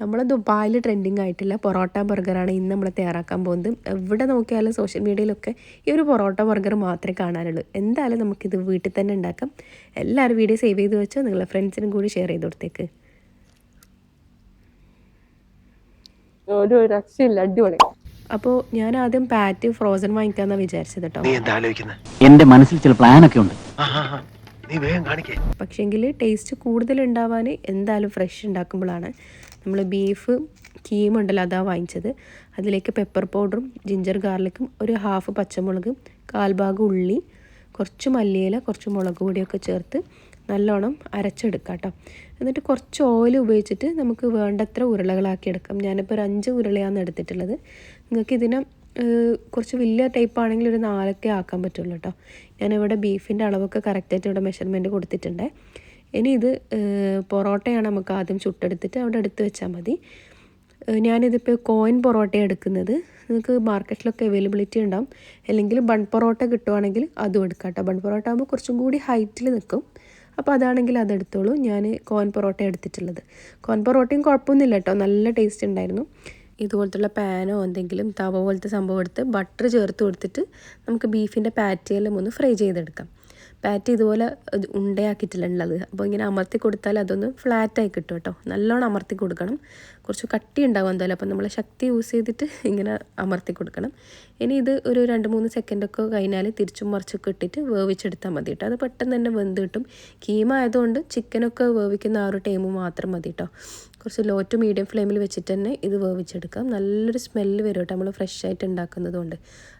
നമ്മൾ ദുബായിൽ ട്രെൻഡിങ് ആയിട്ടുള്ള പൊറോട്ട ബർഗറാണ് ഇന്ന് നമ്മൾ തയ്യാറാക്കാൻ പോകുന്നത്. എവിടെ നോക്കിയാലും സോഷ്യൽ മീഡിയയിലൊക്കെ ഈ ഒരു പൊറോട്ട ബർഗർ മാത്രമേ കാണാനുള്ളൂ. എന്തായാലും നമുക്കിത് വീട്ടിൽ തന്നെ ഉണ്ടാക്കാം. എല്ലാവരും വീഡിയോ സേവ് ചെയ്ത് വെച്ചോ. നിങ്ങളുടെ ഫ്രണ്ട്സിനും കൂടി ഷെയർ ചെയ്ത് കൊടുത്തേക്ക്. ഒരു രക്ഷയില്ല. അടിപൊളി. അപ്പോൾ ഞാൻ ആദ്യം പാറ്റ് ഫ്രോസൺ വാങ്ങിക്കാന്ന വിചാരിച്ചത് കേട്ടോ. എന്റെ മനസ്സിൽ ചില പ്ലാനൊക്കെ ഉണ്ട്. നീ വേഗം കാണിക്കേ. പക്ഷേങ്കിൽ ടേസ്റ്റ് കൂടുതൽ ഉണ്ടാവാൻ എന്തായാലും ഫ്രഷ് ഉണ്ടാക്കുമ്പോഴാണ് നമ്മൾ ബീഫ് കീമുണ്ടല്ലോ അതാണ് അതാ വാങ്ങിച്ചത്. അതിലേക്ക് പെപ്പർ പൗഡറും ജിഞ്ചർ ഗാർലിക്കും ഒരു ഹാഫ് പച്ചമുളക് കാൽഭാഗം ഉള്ളി കുറച്ച് മല്ലിയില കുറച്ച് മുളക് പൊടിയൊക്കെ ചേർത്ത് നല്ലോണം അരച്ചെടുക്കാം കേട്ടോ എന്നിട്ട് കുറച്ച് ഓയിൽ ഉപയോഗിച്ചിട്ട് നമുക്ക് വേണ്ടത്ര ഉരുളകളാക്കി എടുക്കാം. ഞാനിപ്പോൾ ഒരു അഞ്ച് ഉരുളയാണ് എടുത്തിട്ടുള്ളത്. നിങ്ങൾക്ക് ഇതിനെ കുറച്ച് വലിയ ടൈപ്പ് ആണെങ്കിൽ ഒരു നാലൊക്കെ ആക്കാൻ പറ്റുള്ളൂ കേട്ടോ ഞാനിവിടെ ബീഫിന്റെ അളവൊക്കെ കറക്റ്റായിട്ട് ഇവിടെ മെഷർമെന്റ് കൊടുത്തിട്ടുണ്ട്. ഇനി ഇത് പൊറോട്ടയാണ് നമുക്ക് ആദ്യം ചുട്ടെടുത്തിട്ട് അവിടെ എടുത്ത് വെച്ചാൽ മതി. ഞാനിതിപ്പോൾ കോയിൻ പൊറോട്ട എടുക്കുന്നത്. നിങ്ങൾക്ക് മാർക്കറ്റിലൊക്കെ അവൈലബിലിറ്റി ഉണ്ടാവും. അല്ലെങ്കിൽ ബൺ പൊറോട്ട കിട്ടുവാണെങ്കിൽ അതും എടുക്കാം കേട്ടോ ബൺ പൊറോട്ട ആകുമ്പോൾ കുറച്ചും കൂടി ഹൈറ്റിൽ നിൽക്കും അപ്പോൾ അതാണെങ്കിൽ അതെടുത്തോളൂ ഞാൻ കോൻ പൊറോട്ട എടുത്തിട്ടുള്ളത്. കോൻ പൊറോട്ടയും കുഴപ്പമൊന്നുമില്ല കേട്ടോ. നല്ല ടേസ്റ്റ് ഉണ്ടായിരുന്നു. ഇതുപോലത്തുള്ള പാനോ എന്തെങ്കിലും തവ പോലത്തെ സംഭവം എടുത്ത് ബട്ടർ ചേർത്ത് കൊടുത്തിട്ട് നമുക്ക് ബീഫിന്റെ പാറ്റിയെല്ലാം ഒന്ന് ഫ്രൈ ചെയ്തെടുക്കാം. പാറ്റി ഇതുപോലെ ഉണ്ടയാക്കിയിട്ടില്ലുള്ളത് അപ്പോൾ ഇങ്ങനെ അമർത്തി കൊടുത്താൽ അതൊന്ന് ഫ്ലാറ്റായി കിട്ടും കേട്ടോ. നല്ലോണം അമർത്തി കൊടുക്കണം. കുറച്ച് കട്ടി ഉണ്ടാവും എന്തായാലും. അപ്പം നമ്മൾ ശക്തി യൂസ് ചെയ്തിട്ട് ഇങ്ങനെ അമർത്തി കൊടുക്കണം. ഇനി ഇത് ഒരു രണ്ട് മൂന്ന് സെക്കൻഡൊക്കെ കഴിഞ്ഞാൽ തിരിച്ചും മറിച്ചൊക്കെ ഇട്ടിട്ട് വേവിച്ചെടുത്താൽ മതി കേട്ടോ. അത് പെട്ടെന്ന് തന്നെ വെന്ത് കിട്ടും. കീമ ആയതുകൊണ്ട് ചിക്കനൊക്കെ വേവിക്കുന്ന ആ ഒരു ടൈം മാത്രം മതി കേട്ടോ. കുറച്ച് ലോ ടു മീഡിയം ഫ്ലെയിമിൽ വെച്ചിട്ട് തന്നെ ഇത് വേവിച്ചെടുക്കാം. നല്ലൊരു സ്മെല്ല് വരും കേട്ടോ നമ്മൾ ഫ്രഷ് ആയിട്ട് ഉണ്ടാക്കുന്നത് കൊണ്ട്.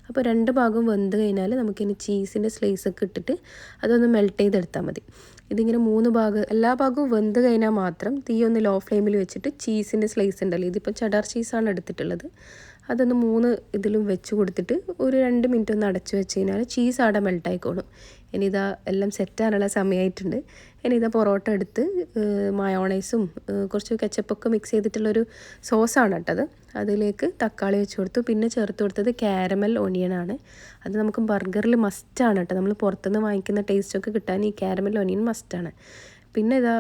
അപ്പോൾ രണ്ട് ഭാഗം വെന്ത് കഴിഞ്ഞാൽ നമുക്കിനി ചീസിന്റെ സ്ലൈസ് ഒക്കെ ഇട്ടിട്ട് അതൊന്ന് മെൽറ്റ് ചെയ്തെടുത്താൽ മതി. ഇതിങ്ങനെ മൂന്ന് ഭാഗം എല്ലാ ഭാഗവും വെന്ത് കഴിഞ്ഞാൽ മാത്രം തീ ഒന്ന് ലോ ഫ്ലെയിമിൽ വെച്ചിട്ട് ചീസിന്റെ സ്ലൈസ് ഉണ്ടല്ലോ ഇതിപ്പോൾ ചടാർ ചീസാണ് എടുത്തിട്ടുള്ളത്. അതൊന്ന് മൂന്ന് ഇതിലും വെച്ച് കൊടുത്തിട്ട് ഒരു രണ്ട് മിനിറ്റ് ഒന്ന് അടച്ചു വെച്ച് കഴിഞ്ഞാൽ ചീസ് അവിടെ മെൽട്ടായിക്കോളും ഇനി ഇതാ എല്ലാം സെറ്റാനുള്ള സമയമായിട്ടുണ്ട് ഇനി ഇതാ പൊറോട്ട എടുത്ത് മയോണൈസും കുറച്ച് കെച്ചപ്പൊക്കെ മിക്സ് ചെയ്തിട്ടുള്ളൊരു സോസാണ് കേട്ടത് അതിലേക്ക് തക്കാളി വെച്ച് കൊടുത്തു. പിന്നെ ചേർത്ത് കൊടുത്തത് കാരമൽ ഒനിയനാണ് അത് നമുക്ക് ബർഗറിൽ മസ്റ്റാണ് കേട്ടോ. നമ്മൾ പുറത്തുനിന്ന് വാങ്ങിക്കുന്ന ടേസ്റ്റൊക്കെ കിട്ടാൻ ഈ കാരമൽ ഒനിയൻ മസ്റ്റാണ് പിന്നെ ഇതാ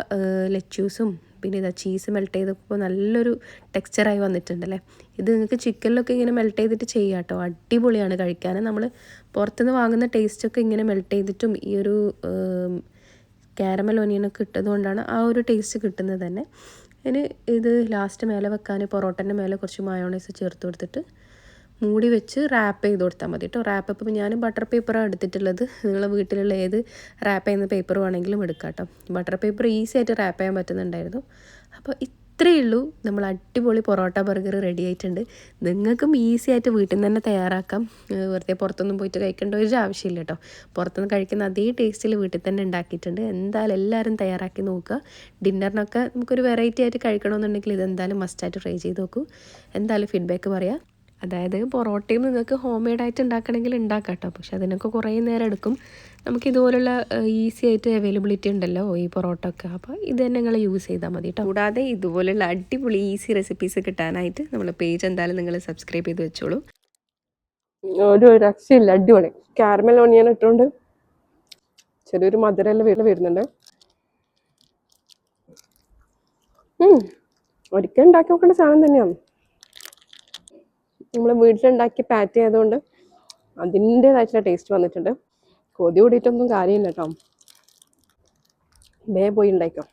ലെറ്റ്യൂസും പിന്നെ ഇതാ ചീസ് മെൽറ്റ് ചെയ്തപ്പോൾ നല്ലൊരു ടെക്സ്ചറായി വന്നിട്ടുണ്ടല്ലേ? ഇത് നിങ്ങൾക്ക് ചിക്കനിലൊക്കെ ഇങ്ങനെ മെൽറ്റ് ചെയ്തിട്ട് ചെയ്യാം കേട്ടോ അടിപൊളിയാണ് കഴിക്കാൻ നമ്മൾ പുറത്തുനിന്ന് വാങ്ങുന്ന ടേസ്റ്റൊക്കെ ഇങ്ങനെ മെൽറ്റ് ചെയ്തിട്ടും ഈ ഒരു കാരമൽ ഒനിയനൊക്കെ ഇട്ടതുകൊണ്ടാണ് ആ ഒരു ടേസ്റ്റ് കിട്ടുന്നത് തന്നെ. ഇനി ഇത് ലാസ്റ്റ് മേലെ വെക്കാൻ പൊറോട്ടന്റെ മേലെ കുറച്ച് മയോണൈസ് ചേർത്ത് കൊടുത്തിട്ട് മൂടി വെച്ച് റാപ്പ് ചെയ്ത് കൊടുത്താൽ മതി കേട്ടോ റാപ്പ് ഇപ്പം ഞാൻ ബട്ടർ പേപ്പറാണ് എടുത്തിട്ടുള്ളത്. നിങ്ങളെ വീട്ടിലുള്ള ഏത് റാപ്പ് ചെയ്യുന്ന പേപ്പർ വേണമെങ്കിലും എടുക്കാം കേട്ടോ ബട്ടർ പേപ്പർ ഈസി ആയിട്ട് റാപ്പ് ചെയ്യാൻ പറ്റുന്നുണ്ടായിരുന്നു. അപ്പോൾ ഇത്രയേ ഉള്ളൂ. നമ്മൾ അടിപൊളി പൊറോട്ട ബർഗർ റെഡി ആയിട്ടുണ്ട്. നിങ്ങൾക്കും ഈസി ആയിട്ട് വീട്ടിൽ നിന്ന് തന്നെ തയ്യാറാക്കാം. വെറുതെ പുറത്തൊന്നും പോയിട്ട് കഴിക്കേണ്ട ഒരു ആവശ്യമില്ല കേട്ടോ പുറത്തുനിന്ന് കഴിക്കുന്ന അതേ ടേസ്റ്റിൽ വീട്ടിൽ തന്നെ ഉണ്ടാക്കിയിട്ടുണ്ട്. എന്തായാലും എല്ലാവരും തയ്യാറാക്കി നോക്കുക. ഡിന്നറിനൊക്കെ നമുക്കൊരു വെറൈറ്റി ആയിട്ട് കഴിക്കണമെന്നുണ്ടെങ്കിൽ ഇതെന്തായാലും മസ്റ്റായിട്ട് ട്രൈ ചെയ്ത് നോക്കൂ. എന്തായാലും ഫീഡ്ബാക്ക് പറയാം. അതായത് പൊറോട്ടയും നിങ്ങൾക്ക് ഹോം മെയ്ഡായിട്ട് ഉണ്ടാക്കണമെങ്കിൽ ഉണ്ടാക്കാം കേട്ടോ. പക്ഷെ അതിനൊക്കെ കുറേ നേരം എടുക്കും. നമുക്ക് ഇതുപോലുള്ള ഈസി ആയിട്ട് അവൈലബിലിറ്റി ഉണ്ടല്ലോ ഈ പൊറോട്ട ഒക്കെ. അപ്പോൾ ഇത് തന്നെ നിങ്ങൾ യൂസ് ചെയ്താൽ മതി കേട്ടോ. കൂടാതെ ഇതുപോലുള്ള അടിപൊളി ഈസി റെസിപ്പീസ് കിട്ടാനായിട്ട് നമ്മൾ പേജ് എന്തായാലും നിങ്ങൾ സബ്സ്ക്രൈബ് ചെയ്ത് വെച്ചോളൂ. ഒരു രക്ഷയില്ല. അടിപൊളി. കാരമൽ ഓണിയൻ ഇട്ടുകൊണ്ട് ചെറിയൊരു മധുരമെല്ലാം വീട്ടിൽ വരുന്നുണ്ട്. ഒരിക്കൽ ഉണ്ടാക്കി നോക്കേണ്ട സാധനം തന്നെയാണ്. നമ്മൾ വീട്ടിലുണ്ടാക്കി പാറ്റ് ചെയ്തുകൊണ്ട് അതിന്റെതായിട്ടുള്ള ടേസ്റ്റ് വന്നിട്ടുണ്ട്. കൊതി കൂടിയിട്ടൊന്നും കാര്യമില്ല കേട്ടോ. വേ പോയി ഉണ്ടായിക്കോ